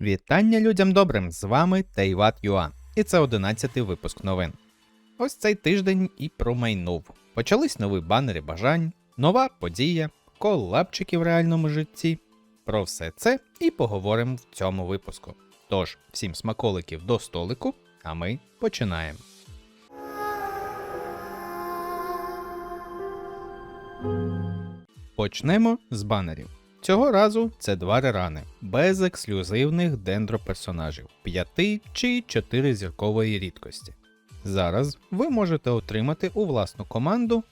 Вітання людям добрим! З вами Тейват Юа, і це 11-й випуск новин. Ось цей тиждень і промайнув. Почались нові банери бажань, нова подія, колапчики в реальному житті. Про все це і поговоримо в цьому випуску. Тож, всім смаколиків до столику, а ми починаємо. Почнемо з банерів. Цього разу це два рерани, без ексклюзивних дендроперсонажів 5 чи 4 зіркової рідкості. Зараз ви можете отримати у власну команду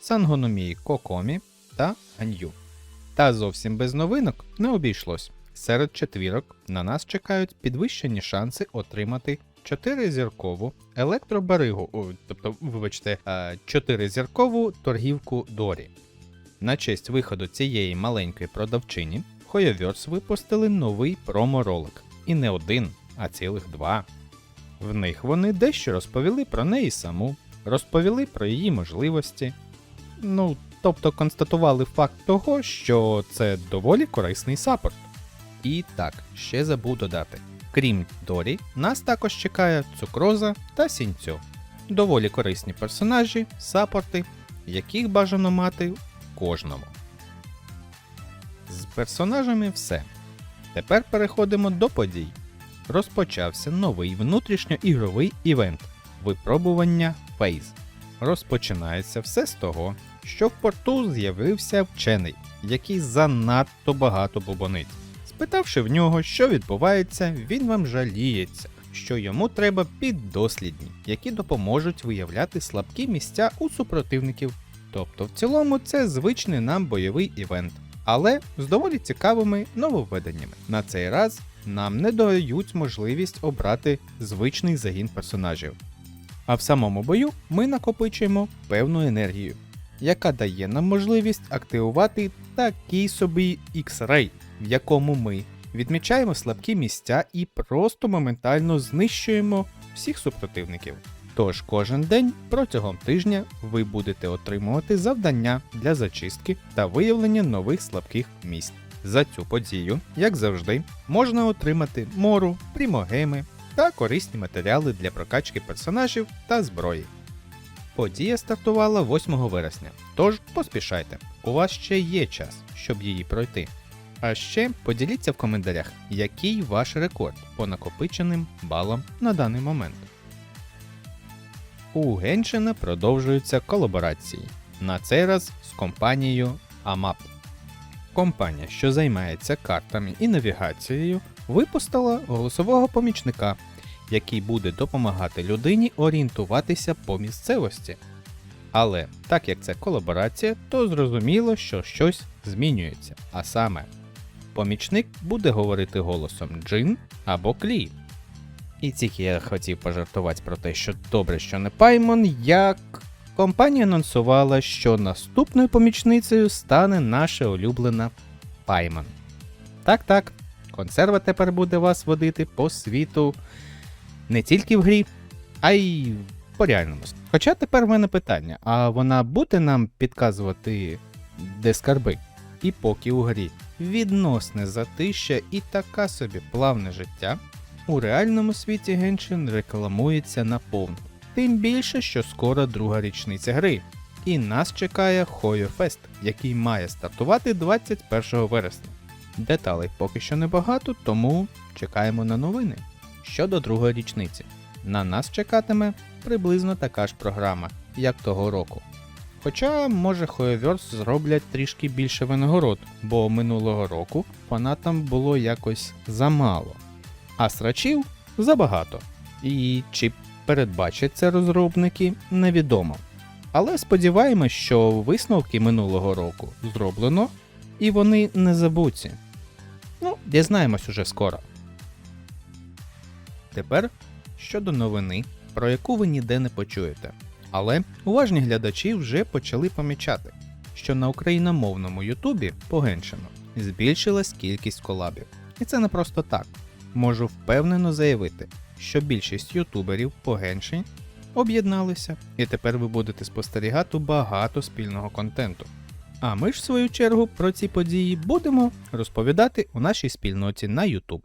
Сангономії Кокомі та Ганью. Та зовсім без новинок не обійшлось. Серед четвірок на нас чекають підвищені шанси отримати 4 зіркову електробаригу, тобто, вибачте, 4 зіркову торгівку Дорі. На честь виходу цієї маленької продавчині Hoyoverse випустили новий промо-ролик. І не один, а цілих два. В них вони дещо розповіли про неї саму, розповіли про її можливості. Ну, тобто констатували факт того, що це доволі корисний саппорт. І так, ще забув додати. Крім Дорі, нас також чекає Цукроза та Сінцю. Доволі корисні персонажі, саппорти, яких бажано мати кожному. З персонажами все. Тепер переходимо до подій. Розпочався новий внутрішньоігровий івент випробування Фейз. Розпочинається все з того, що в порту з'явився вчений, який занадто багато бубонить. Спитавши в нього, що відбувається, він вам жаліється, що йому треба піддослідні, які допоможуть виявляти слабкі місця у супротивників Тобто, в цілому це звичний нам бойовий івент, але з доволі цікавими нововведеннями. На цей раз нам не дають можливість обрати звичний загін персонажів. А в самому бою ми накопичуємо певну енергію, яка дає нам можливість активувати такий собі X-Ray, в якому ми відмічаємо слабкі місця і просто моментально знищуємо всіх супротивників. Тож кожен день протягом тижня ви будете отримувати завдання для зачистки та виявлення нових слабких місць. За цю подію, як завжди, можна отримати мору, прімогеми та корисні матеріали для прокачки персонажів та зброї. Подія стартувала 8 вересня, тож поспішайте, у вас ще є час, щоб її пройти. А ще поділіться в коментарях, який ваш рекорд по накопиченим балам на даний момент. У Геншина продовжуються колаборації, на цей раз з компанією AMAP. Компанія, що займається картами і навігацією, випустила голосового помічника, який буде допомагати людині орієнтуватися по місцевості. Але так як це колаборація, то зрозуміло, що щось змінюється. А саме, помічник буде говорити голосом Джин або Клі. І тільки я хотів пожартувати про те, що добре, що не Паймон, як компанія анонсувала, що наступною помічницею стане наша улюблена Паймон. Так, так, консерва тепер буде вас водити по світу не тільки в грі, а й по реальному. Хоча тепер в мене питання: а вона буде нам підказувати, де скарби? І поки у грі відносне затища і така собі плавне життя. У реальному світі Геншин рекламується наповну. Тим більше, що скоро друга річниця гри. І нас чекає Хойо Фест, який має стартувати 21 вересня. Деталей поки що небагато, тому чекаємо на новини. Щодо другої річниці, на нас чекатиме приблизно така ж програма, як того року. Хоча, може, Hoyoverse зроблять трішки більше винагород, бо минулого року фанатам було якось замало а срачів забагато. І чи передбачать це розробники, невідомо. Але сподіваємось, що висновки минулого року зроблено, і вони не забуті. Ну, дізнаємось уже скоро. Тепер щодо новини, про яку ви ніде не почуєте. Але уважні глядачі вже почали помічати, що на україномовному Ютубі по Геншину збільшилась кількість колабів. І це не просто так можу впевнено заявити, що більшість ютуберів по Генші об'єдналися, і тепер ви будете спостерігати багато спільного контенту. А ми ж, в свою чергу, про ці події будемо розповідати у нашій спільноті на YouTube.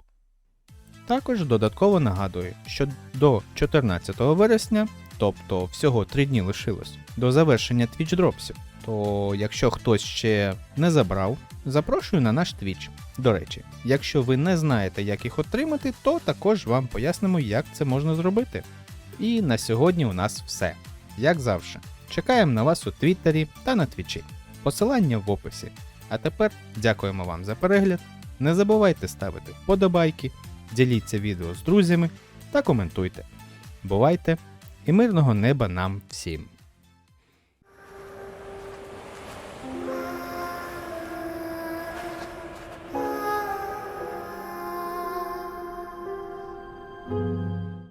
Також додатково нагадую, що до 14 вересня, тобто всього 3 дні лишилось, до завершення Twitch дропсів. То якщо хтось ще не забрав, запрошую на наш Twitch. До речі, якщо ви не знаєте, як їх отримати, то також вам пояснимо, як це можна зробити. І на сьогодні у нас все. Як завжди, чекаємо на вас у Твіттері та на Твічі. Посилання в описі. А тепер дякуємо вам за перегляд. Не забувайте ставити вподобайки, діліться відео з друзями та коментуйте. Бувайте і мирного неба нам всім!